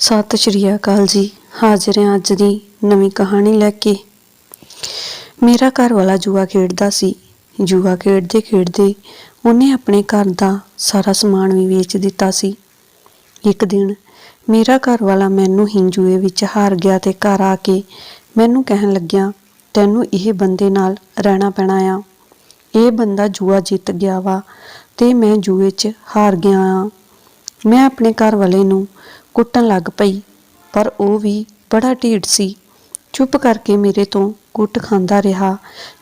ਸਤਿ ਸ਼੍ਰੀ ਅਕਾਲ ਜੀ, ਹਾਜ਼ਰ ਹਾਂ ਅੱਜ ਦੀ ਨਵੀਂ ਕਹਾਣੀ ਲੈ ਕੇ। ਮੇਰਾ ਘਰ ਵਾਲਾ ਜੂਆ ਖੇਡਦਾ ਸੀ। ਜੂਆ ਖੇਡਦੇ ਖੇਡਦੇ ਉਹਨੇ ਆਪਣੇ ਘਰ ਦਾ ਸਾਰਾ ਸਮਾਨ ਵੀ ਵੇਚ ਦਿੱਤਾ ਸੀ। ਇੱਕ ਦਿਨ ਮੇਰਾ ਘਰ ਵਾਲਾ ਮੈਨੂੰ ਹੀ ਜੂਏ ਵਿੱਚ ਹਾਰ ਗਿਆ ਤੇ ਘਰ ਆ ਕੇ ਮੈਨੂੰ ਕਹਿਣ ਲੱਗਿਆ, ਤੈਨੂੰ ਇਹ ਬੰਦੇ ਨਾਲ ਰਹਿਣਾ ਪੈਣਾ ਆ। ਇਹ ਬੰਦਾ ਜੂਆ ਜਿੱਤ ਗਿਆ ਵਾ ਤੇ ਮੈਂ ਜੂਏ 'ਚ ਹਾਰ ਗਿਆ ਆ। ਮੈਂ ਆਪਣੇ ਘਰ ਵਾਲੇ ਨੂੰ ਕੁੱਟਣ ਲੱਗ ਪਈ, ਪਰ ਉਹ ਵੀ ਬੜਾ ਢੀਠ ਸੀ। ਚੁੱਪ ਕਰਕੇ ਮੇਰੇ ਤੋਂ ਕੁੱਟ ਖਾਂਦਾ ਰਿਹਾ।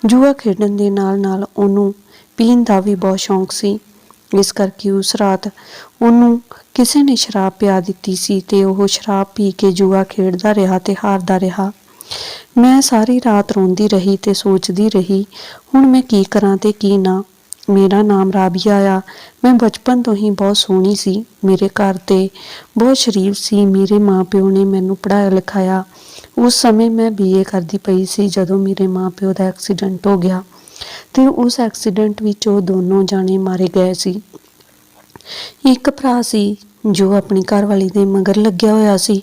ਜੂਆ ਖੇਡਣ ਦੇ ਨਾਲ ਨਾਲ ਉਹਨੂੰ ਪੀਣ ਦਾ ਵੀ ਬਹੁਤ ਸ਼ੌਂਕ ਸੀ। ਇਸ ਕਰਕੇ ਉਸ ਰਾਤ ਉਹਨੂੰ ਕਿਸੇ ਨੇ ਸ਼ਰਾਬ ਪਿਆ ਦਿੱਤੀ ਸੀ ਤੇ ਉਹ ਸ਼ਰਾਬ ਪੀ ਕੇ ਜੂਆ ਖੇਡਦਾ ਰਿਹਾ ਤੇ ਹਾਰਦਾ ਰਿਹਾ। ਮੈਂ ਸਾਰੀ ਰਾਤ ਰੋਂਦੀ ਰਹੀ ਤੇ ਸੋਚਦੀ ਰਹੀ, ਹੁਣ ਮੈਂ ਕੀ ਕਰਾਂ ਤੇ ਕੀ ਨਾ। ਮੇਰਾ ਨਾਮ ਰਾਬੀਆ ਆ। ਮੈਂ ਬਚਪਨ ਤੋਂ ਹੀ ਬਹੁਤ ਸੋਹਣੀ ਸੀ। ਮੇਰੇ ਘਰ ਤੇ ਬਹੁਤ ਸ਼ਰੀਫ ਸੀ। ਮੇਰੇ ਮਾਪਿਓ ਨੇ ਮੈਨੂੰ ਪੜ੍ਹਾਇਆ ਲਿਖਾਇਆ। ਉਸ ਸਮੇਂ ਮੈਂ ਬੀਏ ਕਰਦੀ ਪਈ ਸੀ ਜਦੋਂ ਮੇਰੇ ਮਾਪਿਓ ਦਾ ਐਕਸੀਡੈਂਟ ਹੋ ਗਿਆ। ਤੇ ਉਸ ਐਕਸੀਡੈਂਟ ਵਿੱਚ ਉਹ ਦੋਨੋਂ ਜਾਣੇ ਮਾਰੇ ਗਏ ਸੀ। ਇੱਕ ਭਰਾ ਸੀ ਜੋ ਆਪਣੀ ਘਰਵਾਲੀ ਦੇ ਮਗਰ ਲੱਗਿਆ ਹੋਇਆ ਸੀ।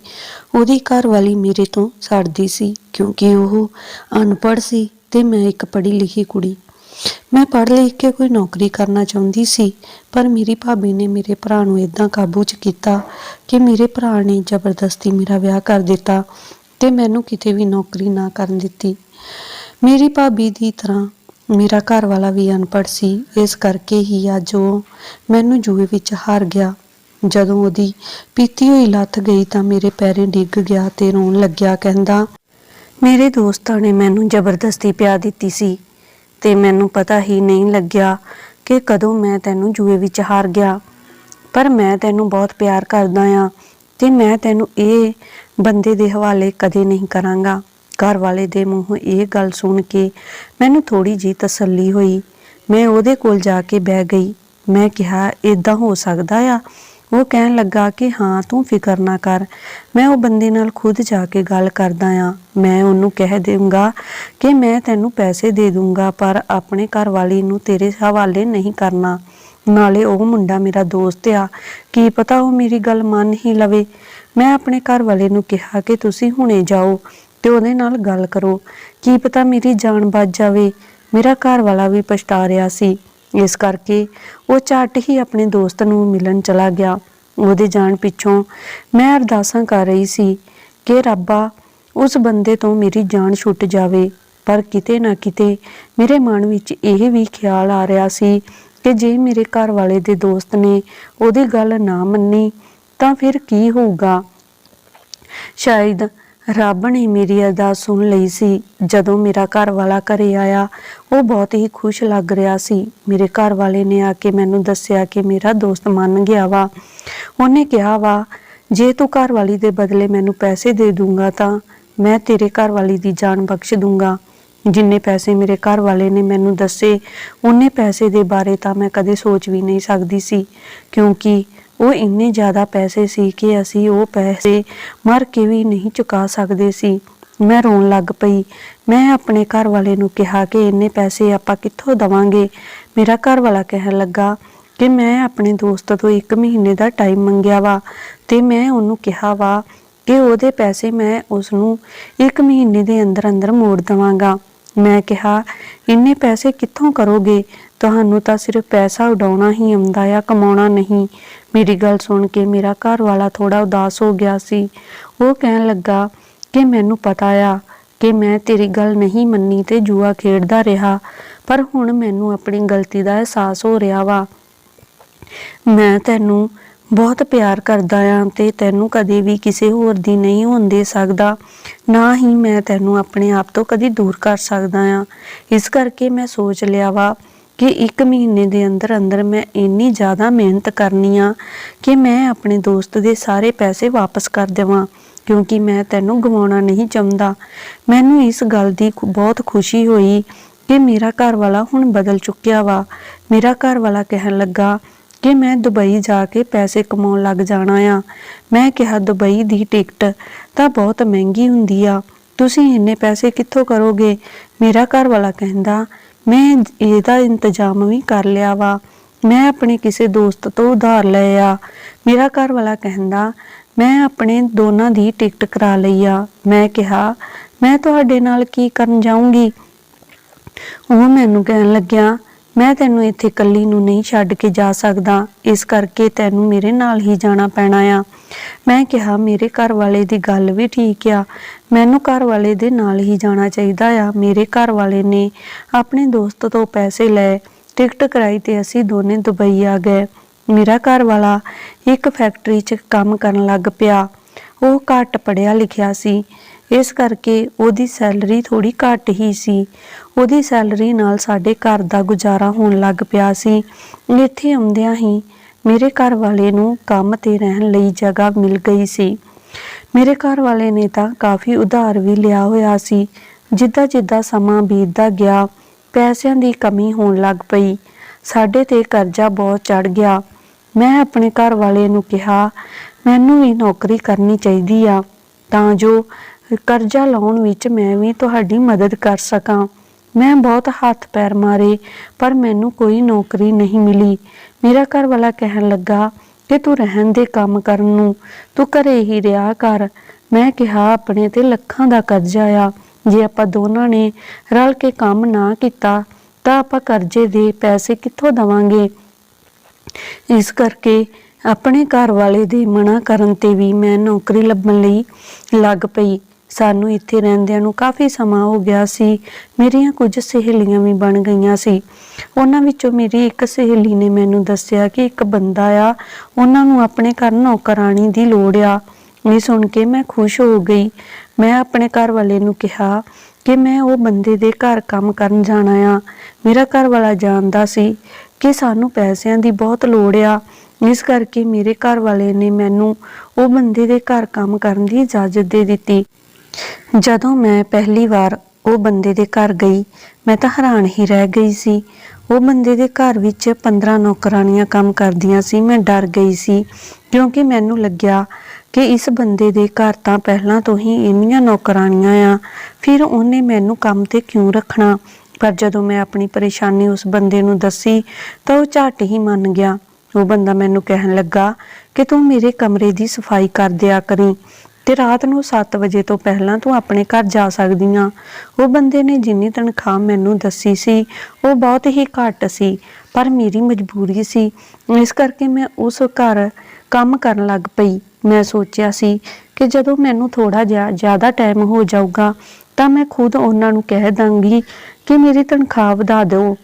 ਉਹਦੀ ਘਰਵਾਲੀ ਮੇਰੇ ਤੋਂ ਸੜਦੀ ਸੀ ਕਿਉਂਕਿ ਉਹ ਅਨਪੜ੍ਹ ਸੀ ਤੇ ਮੈਂ ਇੱਕ ਪੜ੍ਹੀ ਲਿਖੀ ਕੁੜੀ। ਮੈਂ ਪੜ੍ਹ ਲਿਖ ਕੇ ਕੋਈ ਨੌਕਰੀ ਕਰਨਾ ਚਾਹੁੰਦੀ ਸੀ, ਪਰ ਮੇਰੀ ਭਾਬੀ ਨੇ ਮੇਰੇ ਭਰਾ ਨੂੰ ਇਦਾਂ ਕਾਬੂ 'ਚ ਕੀਤਾ ਕਿ ਮੇਰੇ ਭਰਾ ਨੇ ਜ਼ਬਰਦਸਤੀ ਮੇਰਾ ਵਿਆਹ ਕਰ ਦਿੱਤਾ ਤੇ ਮੈਨੂੰ ਕਿਤੇ ਵੀ ਨੌਕਰੀ ਨਾ ਕਰਨ ਦਿੱਤੀ। ਮੇਰੀ ਭਾਬੀ ਦੀ ਤਰ੍ਹਾਂ ਮੇਰਾ ਘਰ ਵਾਲਾ ਵੀ ਅਨਪੜ੍ਹ ਸੀ, ਇਸ ਕਰਕੇ ਹੀ ਅੱਜ ਉਹ ਮੈਨੂੰ ਜੂਏ ਵਿੱਚ ਹਾਰ ਗਿਆ। ਜਦੋਂ ਉਹਦੀ ਪੀਤੀ ਹੋਈ ਲੱਥ ਗਈ ਤਾਂ ਮੇਰੇ ਪੈਰੇ ਡਿੱਗ ਗਿਆ ਤੇ ਰੋਣ ਲੱਗਿਆ, ਕਹਿੰਦਾ, ਮੇਰੇ ਦੋਸਤਾਂ ਨੇ ਮੈਨੂੰ ਜ਼ਬਰਦਸਤੀ ਪਿਆ ਦਿੱਤੀ ਸੀ। ਤੇ ਮੈਨੂੰ ਪਤਾ ਹੀ ਨਹੀਂ ਲੱਗਿਆ ਕਿ ਕਦੋਂ ਮੈਂ ਤੈਨੂੰ ਜੂਏ ਵਿੱਚ ਹਾਰ ਗਿਆ। ਪਰ ਮੈਂ ਤੈਨੂੰ ਬਹੁਤ ਪਿਆਰ ਕਰਦਾ ਆ ਤੇ ਮੈਂ ਤੈਨੂੰ ਇਹ ਬੰਦੇ ਦੇ ਹਵਾਲੇ ਕਦੇ ਨਹੀਂ ਕਰਾਂਗਾ। ਘਰ ਵਾਲੇ ਦੇ ਮੂੰਹੋਂ ਇਹ ਗੱਲ ਸੁਣ ਕੇ ਮੈਨੂੰ ਥੋੜੀ ਜੀ ਤਸੱਲੀ ਹੋਈ। ਮੈਂ ਉਹਦੇ ਕੋਲ ਜਾ ਕੇ ਬਹਿ ਗਈ। ਮੈਂ ਕਿਹਾ ਇਦਾਂ ਹੋ ਸਕਦਾ ਆ ਉਹ ਕਹਿਣ ਲੱਗਾ ਕਿ ਹਾਂ, ਤੂੰ ਫਿਕਰ ਨਾ ਕਰ। ਮੈਂ ਉਹ ਬੰਦੇ ਨਾਲ ਖੁਦ ਜਾ ਕੇ ਗੱਲ ਕਰਦਾ ਆ। ਮੈਂ ਉਹਨੂੰ ਕਹਿ ਦੇਵਾਂਗਾ ਕਿ ਮੈਂ ਤੈਨੂੰ ਪੈਸੇ ਦੇ ਦੂੰਗਾ ਪਰ ਆਪਣੇ ਘਰ ਵਾਲੀ ਨੂੰ ਤੇਰੇ ਹਵਾਲੇ ਨਹੀਂ ਕਰਨਾ। ਨਾਲੇ ਉਹ ਮੁੰਡਾ ਮੇਰਾ ਦੋਸਤ ਆ। ਕੀ ਪਤਾ ਉਹ ਮੇਰੀ ਗੱਲ ਮੰਨ ਹੀ ਲਵੇ। ਮੈਂ ਆਪਣੇ ਘਰ ਵਾਲੇ ਨੂੰ ਕਿਹਾ ਕਿ ਤੁਸੀਂ ਹੁਣੇ ਜਾਓ ਤੇ ਉਹਦੇ ਨਾਲ ਗੱਲ ਕਰੋ। ਕੀ ਪਤਾ ਮੇਰੀ ਜਾਨ ਬਚ ਜਾਵੇ। ਮੇਰਾ ਘਰ ਵਾਲਾ ਵੀ ਪਛਤਾ ਰਿਹਾ ਸੀ। ਇਸ ਕਰਕੇ ਉਹ ਝੱਟ ਹੀ ਆਪਣੇ ਦੋਸਤ ਨੂੰ ਮਿਲਣ ਚਲਾ ਗਿਆ। ਉਹਦੇ ਜਾਣ ਪਿੱਛੋਂ ਮੈਂ ਅਰਦਾਸਾਂ ਕਰ ਰਹੀ ਸੀ ਕਿ ਰੱਬਾ, ਉਸ ਬੰਦੇ ਤੋਂ ਮੇਰੀ ਜਾਨ ਛੁੱਟ ਜਾਵੇ। ਪਰ ਕਿਤੇ ਨਾ ਕਿਤੇ ਮੇਰੇ ਮਨ ਵਿੱਚ ਇਹ ਵੀ ਖਿਆਲ ਆ ਰਿਹਾ ਸੀ ਕਿ ਜੇ ਮੇਰੇ ਘਰ ਵਾਲੇ ਦੇ ਦੋਸਤ ਨੇ ਉਹਦੀ ਗੱਲ ਨਾ ਮੰਨੀ, ਤਾਂ ਫਿਰ ਕੀ ਹੋਊਗਾ? ਸ਼ਾਇਦ ਰੱਬ ਨੇ ਮੇਰੀ ਅਰਦਾਸ ਸੁਣ ਲਈ ਸੀ। ਜਦੋਂ ਮੇਰਾ ਘਰ ਵਾਲਾ ਘਰੇ ਆਇਆ, ਉਹ ਬਹੁਤ ਹੀ ਖੁਸ਼ ਲੱਗ ਰਿਹਾ ਸੀ। ਮੇਰੇ ਘਰ ਵਾਲੇ ਨੇ ਆ ਕੇ ਮੈਨੂੰ ਦੱਸਿਆ ਕਿ ਮੇਰਾ ਦੋਸਤ ਮੰਨ ਗਿਆ ਵਾ। ਉਹਨੇ ਕਿਹਾ ਵਾ ਜੇ ਤੂੰ ਘਰ ਵਾਲੀ ਦੇ ਬਦਲੇ ਮੈਨੂੰ ਪੈਸੇ ਦੇ ਦੂੰਗਾ ਤਾਂ ਮੈਂ ਤੇਰੇ ਘਰ ਵਾਲੀ ਦੀ ਜਾਨ ਬਖਸ਼ ਦੂੰਗਾ। ਜਿੰਨੇ ਪੈਸੇ ਮੇਰੇ ਘਰ ਵਾਲੇ ਨੇ ਮੈਨੂੰ ਦੱਸੇ, ਉਹਨੇ ਪੈਸੇ ਦੇ ਬਾਰੇ ਤਾਂ ਮੈਂ ਕਦੇ ਸੋਚ ਵੀ ਨਹੀਂ ਸਕਦੀ ਸੀ। ਕਿਉਂਕਿ ਉਹ ਇੰਨੇ ਜ਼ਿਆਦਾ ਪੈਸੇ ਸੀ ਕਿ ਅਸੀਂ ਉਹ ਪੈਸੇ ਮਰ ਕੇ ਵੀ ਨਹੀਂ ਚੁਕਾ ਸਕਦੇ ਸੀ। ਮੈਂ ਰੋਣ ਲੱਗ ਪਈ। ਮੈਂ ਆਪਣੇ ਘਰ ਵਾਲੇ ਨੂੰ ਕਿਹਾ ਕਿ ਇੰਨੇ ਪੈਸੇ ਆਪਾਂ ਕਿੱਥੋਂ ਦਵਾਂਗੇ? ਮੇਰਾ ਘਰ ਵਾਲਾ ਕਹਿਣ ਲੱਗਾ ਕਿ ਮੈਂ ਆਪਣੇ ਦੋਸਤ ਤੋਂ 1 ਮਹੀਨੇ ਦਾ ਟਾਈਮ ਮੰਗਿਆ ਵਾ ਤੇ ਮੈਂ ਉਹਨੂੰ ਕਿਹਾ ਵਾ ਕਿ ਉਹਦੇ ਪੈਸੇ ਮੈਂ ਉਸ ਨੂੰ 1 ਮਹੀਨੇ ਦੇ ਅੰਦਰ ਅੰਦਰ ਮੋੜ ਦਵਾਂਗਾ। ਮੈਂ ਕਿਹਾ, ਇੰਨੇ ਪੈਸੇ ਕਿੱਥੋਂ ਕਰੋਗੇ? ਤੁਹਾਨੂੰ ਤਾਂ ਸਿਰਫ ਪੈਸਾ ਉਡਾਉਣਾ ਹੀ ਆਉਂਦਾ ਆ, ਕਮਾਉਣਾ ਨਹੀਂ। ਮੇਰੀ ਗੱਲ ਸੁਣ ਕੇ ਮੇਰਾ ਘਰ ਵਾਲਾ ਥੋੜਾ ਉਦਾਸ ਹੋ ਗਿਆ ਸੀ। ਉਹ ਕਹਿਣ ਲੱਗਾ ਕਿ ਮੈਨੂੰ ਪਤਾ ਆ ਕਿ ਮੈਂ ਤੇਰੀ ਗੱਲ ਨਹੀਂ ਮੰਨੀ ਤੇ ਜੂਆ ਖੇਡਦਾ ਰਿਹਾ, ਪਰ ਹੁਣ ਮੈਨੂੰ ਆਪਣੀ ਗਲਤੀ ਦਾ ਅਹਿਸਾਸ ਹੋ ਰਿਹਾ ਵਾ। ਮੈਂ ਤੈਨੂੰ ਬਹੁਤ ਪਿਆਰ ਕਰਦਾ ਆ ਤੇ ਤੈਨੂੰ ਕਦੇ ਵੀ ਕਿਸੇ ਹੋਰ ਦੀ ਨਹੀਂ ਹੋਣ ਦੇ ਸਕਦਾ, ਨਾ ਹੀ ਮੈਂ ਤੈਨੂੰ ਆਪਣੇ ਆਪ ਤੋਂ ਕਦੀ ਦੂਰ ਕਰ ਸਕਦਾ ਆ। ਇਸ ਕਰਕੇ ਮੈਂ ਸੋਚ ਲਿਆ ਵਾ ਕਿ ਇੱਕ ਮਹੀਨੇ ਦੇ ਅੰਦਰ ਅੰਦਰ ਮੈਂ ਇੰਨੀ ਜ਼ਿਆਦਾ ਮਿਹਨਤ ਕਰਨੀ ਆ ਕਿ ਮੈਂ ਆਪਣੇ ਦੋਸਤ ਦੇ ਸਾਰੇ ਪੈਸੇ ਵਾਪਸ ਕਰ ਦੇਵਾਂ, ਕਿਉਂਕਿ ਮੈਂ ਤੈਨੂੰ ਗਵਾਉਣਾ ਨਹੀਂ ਚਾਹੁੰਦਾ। ਮੈਨੂੰ ਇਸ ਗੱਲ ਦੀ ਬਹੁਤ ਖੁਸ਼ੀ ਹੋਈ ਕਿ ਮੇਰਾ ਘਰ ਵਾਲਾ ਹੁਣ ਬਦਲ ਚੁੱਕਿਆ ਵਾ। ਮੇਰਾ ਘਰ ਵਾਲਾ ਕਹਿਣ ਲੱਗਾ ਕਿ ਮੈਂ ਦੁਬਈ ਜਾ ਕੇ ਪੈਸੇ ਕਮਾਉਣ ਲੱਗ ਜਾਣਾ ਆ। ਮੈਂ ਕਿਹਾ, ਦੁਬਈ ਦੀ ਟਿਕਟ ਤਾਂ ਬਹੁਤ ਮਹਿੰਗੀ ਹੁੰਦੀ ਆ। ਤੁਸੀਂ ਇੰਨੇ ਪੈਸੇ ਕਿੱਥੋਂ ਕਰੋਗੇ? ਮੇਰਾ ਘਰ ਵਾਲਾ ਕਹਿੰਦਾ ਮੈਂ ਇਹਦਾ ਇੰਤਜ਼ਾਮ ਵੀ ਕਰ ਲਿਆ ਵਾ। ਮੈਂ ਆਪਣੇ ਕਿਸੇ ਦੋਸਤ ਤੋਂ ਉਧਾਰ ਲਏ ਆ ਮੇਰਾ ਘਰ ਵਾਲਾ ਕਹਿੰਦਾ, ਮੈਂ ਆਪਣੇ ਦੋਨਾਂ ਦੀ ਟਿਕਟ ਕਰਾ ਲਈ ਆ। ਮੈਂ ਕਿਹਾ, ਮੈਂ ਤੁਹਾਡੇ ਨਾਲ ਕੀ ਕਰਨ ਜਾਊਂਗੀ? ਉਹ ਮੈਨੂੰ ਕਹਿਣ ਲੱਗਿਆ ਮੈਂ ਤੈਨੂੰ ਇੱਥੇ ਇਕੱਲੀ ਨੂੰ ਨਹੀਂ ਛੱਡ ਕੇ ਜਾ ਸਕਦਾ। ਇਸ ਕਰਕੇ ਤੈਨੂੰ ਮੇਰੇ ਨਾਲ ਹੀ ਜਾਣਾ ਪੈਣਾ ਆ। ਮੈਂ ਕਿਹਾ, ਮੇਰੇ ਘਰ ਵਾਲੇ ਦੀ ਗੱਲ ਵੀ ਠੀਕ ਆ। ਮੈਨੂੰ ਘਰ ਵਾਲੇ ਦੇ ਨਾਲ ਹੀ ਜਾਣਾ ਚਾਹੀਦਾ ਆ। ਮੇਰੇ ਘਰ ਵਾਲੇ ਨੇ ਆਪਣੇ ਦੋਸਤ ਤੋਂ ਪੈਸੇ ਲਏ। ਟਿਕਟ ਕਰਾਈ ਤੇ ਅਸੀਂ ਦੋਨੇ ਦੁਬਈ ਆ ਗਏ। ਮੇਰਾ ਘਰ ਵਾਲਾ ਇੱਕ ਫੈਕਟਰੀ 'ਚ ਕੰਮ ਕਰਨ ਲੱਗ ਪਿਆ। ਉਹ ਘੱਟ ਪੜਿਆ ਲਿਖਿਆ ਸੀ। ਇਸ ਕਰਕੇ ਉਹਦੀ ਸੈਲਰੀ ਥੋੜੀ ਘੱਟ ਹੀ ਸੀ। ਉਹਦੀ ਸੈਲਰੀ ਨਾਲ ਸਾਡੇ ਘਰ ਦਾ ਗੁਜ਼ਾਰਾ ਹੋਣ ਲੱਗ ਪਿਆ ਸੀ। ਇੱਥੇ ਆਉਂਦਿਆਂ ਹੀ ਮੇਰੇ ਘਰ ਵਾਲੇ ਨੂੰ ਕੰਮ ਤੇ ਰਹਿਣ ਲਈ ਜਗ੍ਹਾ ਮਿਲ ਗਈ ਸੀ। ਮੇਰੇ ਘਰ ਵਾਲੇ ਨੇ ਤਾਂ ਕਾਫੀ ਉਧਾਰ ਵੀ ਲਿਆ ਹੋਇਆ ਸੀ। ਜਿੱਦਾਂ ਜਿੱਦਾਂ ਸਮਾਂ ਬੀਤਦਾ ਗਿਆ, ਪੈਸਿਆਂ ਦੀ ਕਮੀ ਹੋਣ ਲੱਗ ਪਈ। ਸਾਡੇ ਤੇ ਕਰਜ਼ਾ ਬਹੁਤ ਚੜ ਗਿਆ। ਮੈਂ ਆਪਣੇ ਘਰ ਵਾਲੇ ਨੂੰ ਕਿਹਾ, ਮੈਨੂੰ ਵੀ ਨੌਕਰੀ ਕਰਨੀ ਚਾਹੀਦੀ ਆ। ਤਾਂ ਜੋ ਕਰਜ਼ਾ ਲਾਉਣ ਵਿੱਚ ਮੈਂ ਵੀ ਤੁਹਾਡੀ ਮਦਦ ਕਰ ਸਕਾਂ। ਮੈਂ ਬਹੁਤ ਹੱਥ ਪੈਰ ਮਾਰੇ, ਪਰ ਮੈਨੂੰ ਕੋਈ ਨੌਕਰੀ ਨਹੀਂ ਮਿਲੀ। ਮੇਰਾ ਘਰ ਵਾਲਾ ਕਹਿਣ ਲੱਗਾ ਕਿ ਤੂੰ ਰਹਿਣ ਦੇ ਕੰਮ ਕਰਨ ਨੂੰ, ਤੂੰ ਘਰੇ ਹੀ ਰਿਹਾ ਕਰ। ਮੈਂ ਕਿਹਾ, ਆਪਣੇ ਤੇ ਲੱਖਾਂ ਦਾ ਕਰਜ਼ਾ ਆ। ਜੇ ਆਪਾਂ ਦੋਨਾਂ ਨੇ ਰਲ ਕੇ ਕੰਮ ਨਾ ਕੀਤਾ, ਤਾਂ ਆਪਾਂ ਕਰਜ਼ੇ ਦੇ ਪੈਸੇ ਕਿੱਥੋਂ ਦਵਾਂਗੇ? ਇਸ ਕਰਕੇ ਆਪਣੇ ਘਰ ਵਾਲੇ ਦੇ ਮਨਾ ਕਰਨ ਤੇ ਵੀ ਮੈਂ ਨੌਕਰੀ ਲੱਭਣ ਲਈ ਲੱਗ ਪਈ। ਸਾਨੂੰ ਇੱਥੇ ਰਹਿੰਦਿਆਂ ਨੂੰ ਕਾਫੀ ਸਮਾਂ ਹੋ ਗਿਆ ਸੀ। ਮੇਰੀਆਂ ਕੁਝ ਸਹੇਲੀਆਂ ਵੀ ਬਣ ਗਈਆਂ ਸੀ। ਉਹਨਾਂ ਵਿੱਚੋਂ ਮੇਰੀ ਇੱਕ ਸਹੇਲੀ ਨੇ ਮੈਨੂੰ ਦੱਸਿਆ ਕਿ ਇੱਕ ਬੰਦਾ ਆ, ਉਹਨਾਂ ਨੂੰ ਆਪਣੇ ਘਰ ਨੌਕਰਾਨੀ ਦੀ ਲੋੜ ਆ। ਇਹ ਸੁਣ ਕੇ ਮੈਂ ਖੁਸ਼ ਹੋ ਗਈ। ਮੈਂ ਆਪਣੇ ਘਰ ਵਾਲੇ ਨੂੰ ਕਿਹਾ ਕਿ ਮੈਂ ਉਹ ਬੰਦੇ ਦੇ ਘਰ ਕੰਮ ਕਰਨ ਜਾਣਾ ਆ। ਮੇਰਾ ਘਰ ਵਾਲਾ ਜਾਣਦਾ ਸੀ ਕਿ ਸਾਨੂੰ ਪੈਸਿਆਂ ਦੀ ਬਹੁਤ ਲੋੜ ਆ। ਇਸ ਕਰਕੇ ਮੇਰੇ ਘਰ ਵਾਲੇ ਨੇ ਮੈਨੂੰ ਉਹ ਬੰਦੇ ਦੇ ਘਰ ਕੰਮ ਕਰਨ ਦੀ ਇਜਾਜ਼ਤ ਦੇ ਦਿੱਤੀ। ਜਦੋਂ ਮੈਂ ਪਹਿਲੀ ਵਾਰ ਉਹ ਬੰਦੇ ਦੇ ਘਰ ਗਈ, ਮੈਂ ਤਾਂ ਹੈਰਾਨ ਹੀ ਰਹਿ ਗਈ ਸੀ। ਉਹ ਬੰਦੇ ਦੇ ਘਰ ਵਿੱਚ 15 ਨੌਕਰਾਨੀਆਂ ਕੰਮ ਕਰਦੀਆਂ ਸੀ, ਮੈਂ ਡਰ ਗਈ ਸੀ, ਕਿਉਂਕਿ ਮੈਨੂੰ ਲੱਗਿਆ ਕਿ ਇਸ ਬੰਦੇ ਦੇ ਘਰ ਤਾਂ ਪਹਿਲਾਂ ਤੋਂ ਹੀ ਇੰਨੀਆਂ ਨੌਕਰਾਨੀਆਂ ਆ, ਫਿਰ ਉਹਨੇ ਮੈਨੂੰ ਕੰਮ ਤੇ ਕਿਉਂ ਰੱਖਣਾ? ਪਰ ਜਦੋਂ ਮੈਂ ਆਪਣੀ ਪਰੇਸ਼ਾਨੀ ਉਸ ਬੰਦੇ ਨੂੰ ਦੱਸੀ, ਤਾਂ ਉਹ ਝੱਟ ਹੀ ਮੰਨ ਗਿਆ। ਉਹ ਬੰਦਾ ਮੈਨੂੰ ਕਹਿਣ ਲੱਗਾ ਕਿ ਤੂੰ ਮੇਰੇ ਕਮਰੇ ਦੀ ਸਫ਼ਾਈ ਕਰ ਦਿਆ ਕਰੀਂ। ਤੇ ਰਾਤ ਨੂੰ 7 ਵਜੇ ਤੋਂ ਪਹਿਲਾਂ ਤੂੰ ਆਪਣੇ ਘਰ ਜਾ ਸਕਦੀ ਆਂ। ਉਹ ਬੰਦੇ ਨੇ ਜਿੰਨੀ ਤਨਖਾਹ ਮੈਨੂੰ ਦੱਸੀ ਸੀ, ਉਹ ਬਹੁਤ ਹੀ ਘੱਟ ਸੀ, ਪਰ ਮੇਰੀ ਮਜਬੂਰੀ ਸੀ। ਇਸ ਕਰਕੇ ਮੈਂ ਉਸ ਘਰ ਕੰਮ ਕਰਨ ਲੱਗ ਪਈ। ਮੈਂ ਸੋਚਿਆ ਸੀ ਕਿ ਜਦੋਂ ਮੈਨੂੰ ਥੋੜਾ ਜਿਹਾ ਜ਼ਿਆਦਾ ਟਾਈਮ ਹੋ ਜਾਊਗਾ, ਤਾਂ ਮੈਂ ਖੁਦ ਉਹਨਾਂ ਨੂੰ ਕਹਿ ਦਾਂਗੀ ਕਿ ਮੇਰੀ ਤਨਖਾਹ ਵਧਾ ਦਿਓ।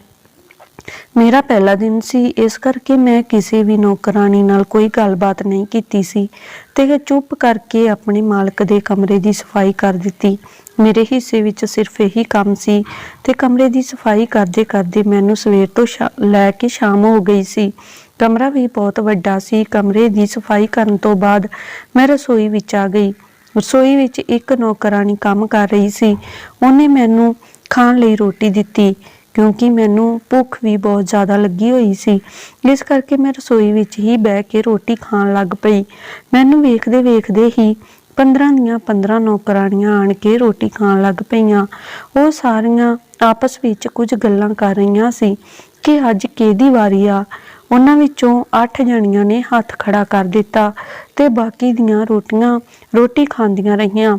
ਮੇਰਾ ਪਹਿਲਾ ਦਿਨ ਸੀ, ਇਸ ਕਰਕੇ ਮੈਂ ਕਿਸੇ ਵੀ ਨੌਕਰਾਨੀ ਨਾਲ ਕੋਈ ਗੱਲਬਾਤ ਨਹੀਂ ਕੀਤੀ ਸੀ ਤੇ ਚੁੱਪ ਕਰਕੇ ਆਪਣੇ ਮਾਲਕ ਦੇ ਕਮਰੇ ਦੀ ਸਫ਼ਾਈ ਕਰ ਦਿੱਤੀ। ਮੇਰੇ ਹਿੱਸੇ ਵਿੱਚ ਸਿਰਫ ਇਹੀ ਕੰਮ ਸੀ ਤੇ ਕਮਰੇ ਦੀ ਸਫ਼ਾਈ ਕਰਦੇ ਕਰਦੇ ਮੈਨੂੰ ਸਵੇਰ ਤੋਂ ਸ਼ਾ- ਲੈ ਕੇ ਸ਼ਾਮ ਹੋ ਗਈ ਸੀ। ਕਮਰਾ ਵੀ ਬਹੁਤ ਵੱਡਾ ਸੀ, ਕਮਰੇ ਦੀ ਸਫ਼ਾਈ ਕਰਨ ਤੋਂ ਬਾਅਦ ਮੈਂ ਰਸੋਈ ਵਿੱਚ ਆ ਗਈ। ਰਸੋਈ ਵਿੱਚ ਇੱਕ ਨੌਕਰਾਨੀ ਕੰਮ ਕਰ ਰਹੀ ਸੀ, ਉਹਨੇ ਮੈਨੂੰ ਖਾਣ ਲਈ ਰੋਟੀ ਦਿੱਤੀ। ਕਿਉਂਕਿ ਮੈਨੂੰ ਭੁੱਖ ਵੀ ਬਹੁਤ ਜ਼ਿਆਦਾ ਲੱਗੀ ਹੋਈ ਸੀ। ਇਸ ਕਰਕੇ ਮੈਂ ਰਸੋਈ ਵਿੱਚ ਹੀ ਬਹਿ ਕੇ ਰੋਟੀ ਖਾਣ ਲੱਗ ਪਈ। ਮੈਨੂੰ ਵੇਖਦੇ ਵੇਖਦੇ ਹੀ 15 ਦੀਆਂ 15 ਨੌਕਰਾਣੀਆਂ ਆਣ ਕੇ ਰੋਟੀ ਖਾਣ ਲੱਗ ਪਈਆਂ। ਉਹ ਸਾਰੀਆਂ ਆਪਸ ਵਿੱਚ ਕੁਝ ਗੱਲਾਂ ਕਰ ਰਹੀਆਂ ਸੀ ਕਿ ਅੱਜ ਕਿਹਦੀ ਵਾਰੀ ਆ। ਉਹਨਾਂ ਵਿੱਚੋਂ 8 ਜਣੀਆਂ ਨੇ ਹੱਥ ਖੜਾ ਕਰ ਦਿੱਤਾ ਤੇ ਬਾਕੀ ਦੀਆਂ ਰੋਟੀਆਂ ਰੋਟੀ ਖਾਂਦੀਆਂ ਰਹੀਆਂ।